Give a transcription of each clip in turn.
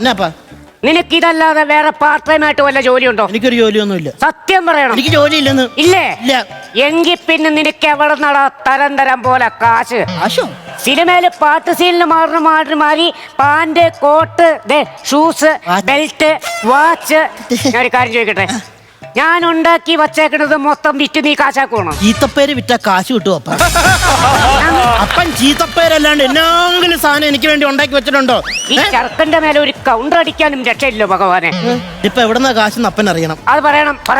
എന്നാപ്പാ? നിനക്ക് ഇതല്ലാതെ വേറെ പാർട്ട് ടൈം ആയിട്ട് വല്ല ജോലിയുണ്ടോ? എനിക്കൊരു ജോലിയൊന്നുമില്ല. സത്യം പറയണം. എനിക്ക് ജോലി ഇല്ലെന്ന് ഇല്ലേ? ഇല്ല. എങ്കിൽ പിന്നെ നിനക്ക് എവിടെ നടാ തരം തരം പോലെ കാശ്? ആശോ സിനിമയിൽ പാട്ട് സീനിൽ മാറുന്ന മാറി മാറി pant coat shoes belt watch. ഞാൻ ഒരു കാര്യം ചോദിക്കട്ടെ? ഞാൻ ഉണ്ടാക്കി വച്ചേക്കണത് മൊത്തം വിറ്റ് നീ കാശാക്കണം ചീത്തപ്പേര് വിറ്റ കാശ് കിട്ടും അപ്പ? അപ്പൻ ചീത്തപ്പേരല്ലാണ്ട് എന്നാങ്കിലും സാധനം എനിക്ക് വേണ്ടി ഉണ്ടാക്കി വെച്ചിട്ടുണ്ടോ? ഈ ചെറുക്കന്റെ മേലെ ഒരു കൗണ്ടർ അടിക്കാനും രക്ഷയില്ലോ ഭഗവാനെ. ഇപ്പൊ എവിടുന്ന കാശ് അപ്പൻ അറിയണം. അത് പറയണം. പറ.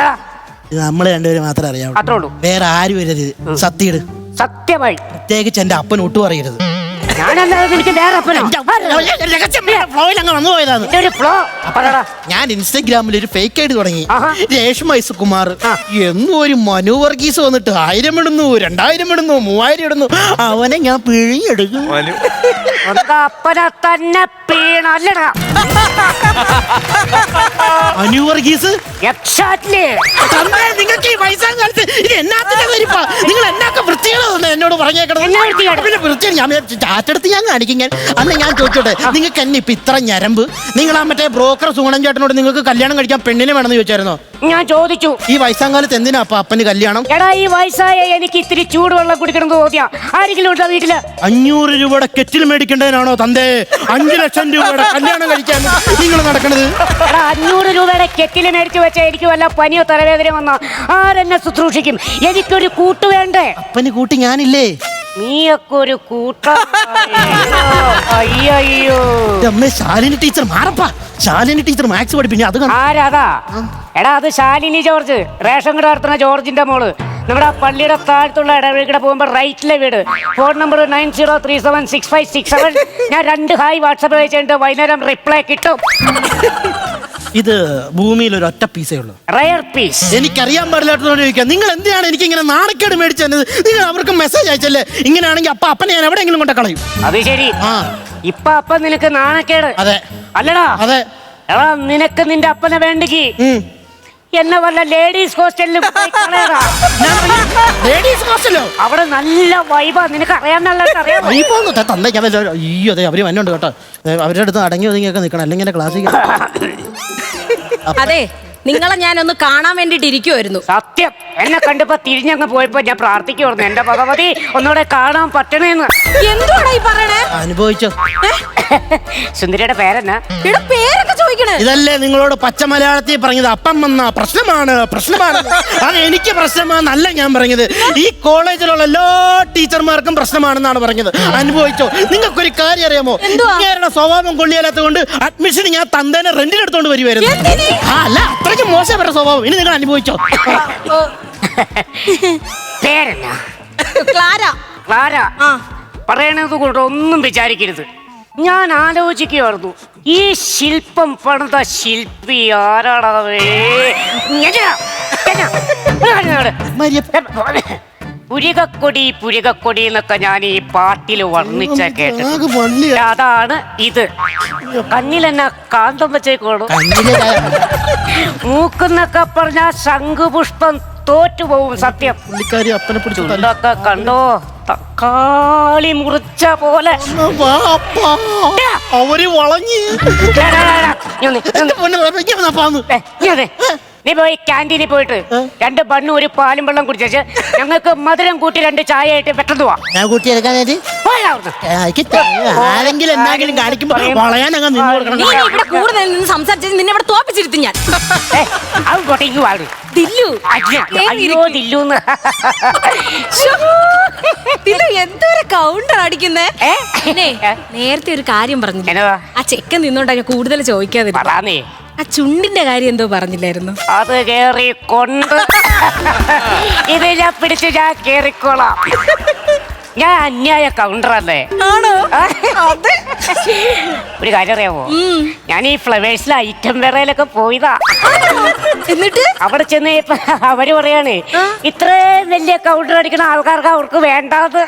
ഇത് നമ്മൾ രണ്ടുപേരും മാത്രമേ അറിയാവൂ അത്രേ ഉള്ളൂ. വേറെ ആരും വരരുത്. സത്യയിട്. സത്യമായി. പ്രത്യേകിച്ച് എന്റെ അപ്പൻ ഒട്ടും അറിയരുത്. ഞാനല്ലാതെ എനിക്ക് വേറെ അപ്പനോ? ഫ്ലോയിൽ അങ്ങ് വന്നു പോയതാണ് എന്റെ ഒരു ഫ്ലോ പറടാ ഞാൻ ഇൻസ്റ്റാഗ്രാമിൽ ഒരു ഫേക്ക് ഐഡി തുടങ്ങി. ആഹാ. രേഷ്മ ഐസകുമാർ. എന്നും ഒരു മനു വർഗീസ് വന്നിട്ട് ആയിരം ഇടുന്നു രണ്ടായിരം ഇടുന്നു മൂവായിരം ഇടുന്നു. അവനെ ഞാൻ പിഴിഞ്ഞെടുക്കും. സ്വന്തം അപ്പനെ തന്നെ പീണല്ലടാ മനു വർഗീസ്? എക്സാക്ട്ലി നിങ്ങൾക്ക് ഈ വയസ്സാം കാലത്ത് ഇത് എന്നാത്തിന്റെ വരിപ്പാ? നിങ്ങൾ എന്നാക്ക വൃത്തികളൊന്നും എന്നോട് പറഞ്ഞേക്കണം? പിന്നെ വൃത്തിയാണ് ഞാൻ ചാറ്റെടുത്ത് ഞാൻ കാണിക്കും ഞാൻ. അന്ന് ഞാൻ ചോദിച്ചോട്ടെ നിങ്ങൾക്ക് എന്നെ ഇപ്പൊ ഇത്ര ഞരമ്പ്? നിങ്ങൾ ആ മറ്റേ ബ്രോക്കർ സുഗണൻ ചേട്ടനോട് നിങ്ങൾക്ക് കല്യാണം കഴിക്കാൻ പെണ്ണിനെ വേണമെന്ന് ചോദിച്ചായിരുന്നോ? ഞാൻ ചോദിച്ചു. ഈ വയസ്സാം കാലത്ത് എന്തിനാ അപ്പൊ അപ്പന് കല്യാണം? എടാ ഈ വയസ്സായ എനിക്ക് ഇത്തിരി ചൂടുവെള്ളം കുടിക്കണം തോന്നിയാ ആരെങ്കിലും ഉണ്ടോ വീട്ടിൽ? അഞ്ഞൂറ് രൂപയുടെ കെറ്റിൽ മേടിക്കേണ്ടതിനാണോ തന്തേ? അഞ്ചു ലക്ഷം രൂപയുടെ കല്യാണം കഴിക്കാൻ. നിങ്ങൾ നടക്കണത്? എടാ അഞ്ഞൂറ് രൂപയുടെ കെറ്റിൽ മേടിച്ചു വെച്ച എനിക്ക് വല്ല പനിയോ തലവേദന വന്നോ ആരെന്നെ ശുശ്രൂഷിക്കും? എനിക്കൊരു കൂട്ട് വേണ്ടേ? അപ്പന് കൂട്ടി ഞാനില്ലേ? നീയൊക്കെ ഒരു കൂട്ട. അയ്യോ. അമ്മേ ശാലിനി ടീച്ചർ മാറപ്പാ. ശാലിനി ടീച്ചർ മാത്സ് പഠിപ്പിഞ്ഞ അത്? ആരാതാ എടാ അത് ശാലിനി ജോർജ്. റേഷൻ കട നടത്തുന്ന ജോർജിന്റെ മോൾ. നമ്മുടെ ആ പള്ളിയുടെ താഴത്തുള്ള ഇടവഴിക്കടെ പോകുമ്പോൾ റൈറ്റിലെ വീട്. Phone number nine zero three seven six five six seven ഞാൻ രണ്ട് ഹായ് വാട്സപ്പ് അയച്ചിട്ട് വൈകുന്നേരം റിപ്ലൈ കിട്ടും. ഇത് ഭൂമിയിൽ ഒരു ഒറ്റ പീസേ ഉള്ളൂ. റയർ പീസ് എനിക്കറിയാൻ പാടില്ലാത്തതുകൊണ്ട് ചോദിക്കാം. നിങ്ങൾ എന്തിനാണ് എനിക്ക് ഇങ്ങനെ നാണക്കേട് മേടിച്ചു തന്നത് നിങ്ങൾ അവർക്ക് മെസ്സേജ് അയച്ചല്ലേ? ഇങ്ങനെയാണെങ്കിൽ അപ്പ അപ്പനെ ഞാൻ എവിടെയെങ്കിലും കൊണ്ട് കളയും. അത് ശരി. ആ. ഇപ്പൊ അപ്പൻ നിനക്ക് നാണക്കേട്. അതെ. അല്ലടാ. അതെ. എടാ നിനക്ക് നിന്റെ അപ്പനെ വേണ്ടെങ്കിൽ. എന്നെ വല്ല ലേഡീസ് ഹോസ്റ്റലിൽ പോയി കളയടാ. ലേഡീസ് ഹോസ്റ്റലോ അവിടെ നല്ല വൈബാ നിനക്ക് അറിയാം അയ്യോ തന്നെ ഞാൻ വല്ല അയ്യോ അതെ അവർ വന്നുണ്ട് കേട്ടോ. ഏ, അവരുടെ അടുത്ത് അടങ്ങി ഒതുങ്ങിയൊക്കെ നിൽക്കണം. അല്ലെങ്കിൽ എന്റെ ക്ലാസ്സിൽ അതെ. നിങ്ങളെ ഞാനൊന്ന് കാണാൻ വേണ്ടിട്ട് ഇരിക്കുമായിരുന്നു സത്യം. എന്നെ കണ്ടപ്പോ തിരിഞ്ഞങ്ങ് പോയപ്പോ ഞാൻ പ്രാർത്ഥിക്കുവായിരുന്നു. എന്റെ ഭഗവതി ഒന്നുകൂടെ കാണാൻ പറ്റണേന്ന്. എന്തുവാടാ ഈ പറയണേ? അനുഭവിച്ചോ? സുന്ദരിയുടെ പേരെന്നാ? ഇവിടെ പേരൊക്കെ ചോദിക്കണേ. ഇതല്ലേ നിങ്ങളോട് പച്ച മലയാളത്തിൽ പറഞ്ഞത്. അപ്പം വന്ന പ്രശ്നമാണ് പ്രശ്നമാണ്. അത് എനിക്ക് പ്രശ്നമാണെന്നല്ല ഞാൻ പറഞ്ഞത്. ഈ കോളേജിലുള്ള എല്ലാ ടീച്ചർമാർക്കും പ്രശ്നമാണെന്നാണ് പറഞ്ഞത്. അനുഭവിച്ചോ? നിങ്ങൾക്കൊരു കാര്യം അറിയാമോ? ഇങ്ങേരുടെ സ്വഭാവം കൊള്ളിയാലാത്തത് കൊണ്ട് അഡ്മിഷൻ ഞാൻ തന്തേനെ റെന്റിനെടുത്തോണ്ട് വരുമായിരുന്നു അല്ല ആ, അല്ല അത്രയ്ക്ക് മോശം അവരുടെ സ്വഭാവം. ഇനി നിങ്ങൾ അനുഭവിച്ചോ. പേരെന്നാ? ക്ലാര. ക്ലാര? ആ. പറയണത് കൊണ്ട് ഒന്നും വിചാരിക്കരുത്. ഞാൻ ആലോചിക്കുമായിരുന്നു ഈ ശില്പം പണിത ശില്പി ആരാടവേ പുരികക്കൊടി പുരികക്കൊടി എന്നൊക്കെ ഞാൻ ഈ പാട്ടിൽ വർണിച്ച കേട്ടത് അതാണ് ഇത്. കണ്ണിൽ എന്നാ കാന്തം വെച്ചേക്കോളൂ മൂക്കുന്നൊക്കെ പറഞ്ഞ ശംഖുപുഷ്പം തോറ്റുപോകും സത്യം. ചുണ്ടൊക്കെ കണ്ടോ? തക്കാളി മുറിച്ച പോലെ. അവർ വളഞ്ഞു. നീ പോയി ക്യാന്റീനിൽ പോയിട്ട് രണ്ട് ബണ്ണും ഒരു പാലും വെള്ളം കുടിച്ചേച്ച് ഞങ്ങൾക്ക് മധുരം കൂട്ടി രണ്ട് ചായ ആയിട്ട് പെട്ടെന്ന് പോവാം ഞാൻ കൂട്ടി. ആരെങ്കിലും എന്തെങ്കിലും കാണിക്കുമ്പോ വളയാനങ്ങ് നിന്ന് കൊടുക്കണം. നീ ഇവിടെ കൂടുതൽ നിന്ന് സംസാരിച്ചത് നിന്നെ ഇവിടെ തോപ്പിച്ചിരുത്തി ഞാൻ. ഏ, അത് പോട്ടെ ഇങ്ങ് വാട് ദില്ലു. അയ്യോ, അയ്യോ ദില്ലൂന്ന്. ദില്ലു എന്തോരം കൗണ്ടർ അടിക്കുന്നേ? നേരത്തെ ഒരു കാര്യം പറഞ്ഞു ആ ചെക്കൻ നിന്നോണ്ടാ ഞാൻ കൂടുതൽ ചോദിക്കാതിരുന്നു. ആ ചുണ്ടിന്റെ കാര്യം എന്തോ പറഞ്ഞില്ലായിരുന്നു? അത് കേറി കൊണ്ട് ഇത് ഞാൻ പിടിച്ച് ഞാൻ കേറിക്കോളാം. ഞാൻ അന്യായ കൗണ്ടറല്ലേ? ആണോ? അതെ? ഒരു കാര്യം അറിയാമോ ഞാൻ ഈ ഫ്ലവേഴ്സിലെ ഐറ്റം വേറയിലൊക്കെ പോയതാ. എന്നിട്ട്? അവിടെ ചെന്ന് ഇപ്പൊ അവർ പറയാണ് ഇത്രയും വലിയ കൗണ്ടർ അടിക്കുന്ന ആൾക്കാർക്ക് അവർക്ക് വേണ്ടാത്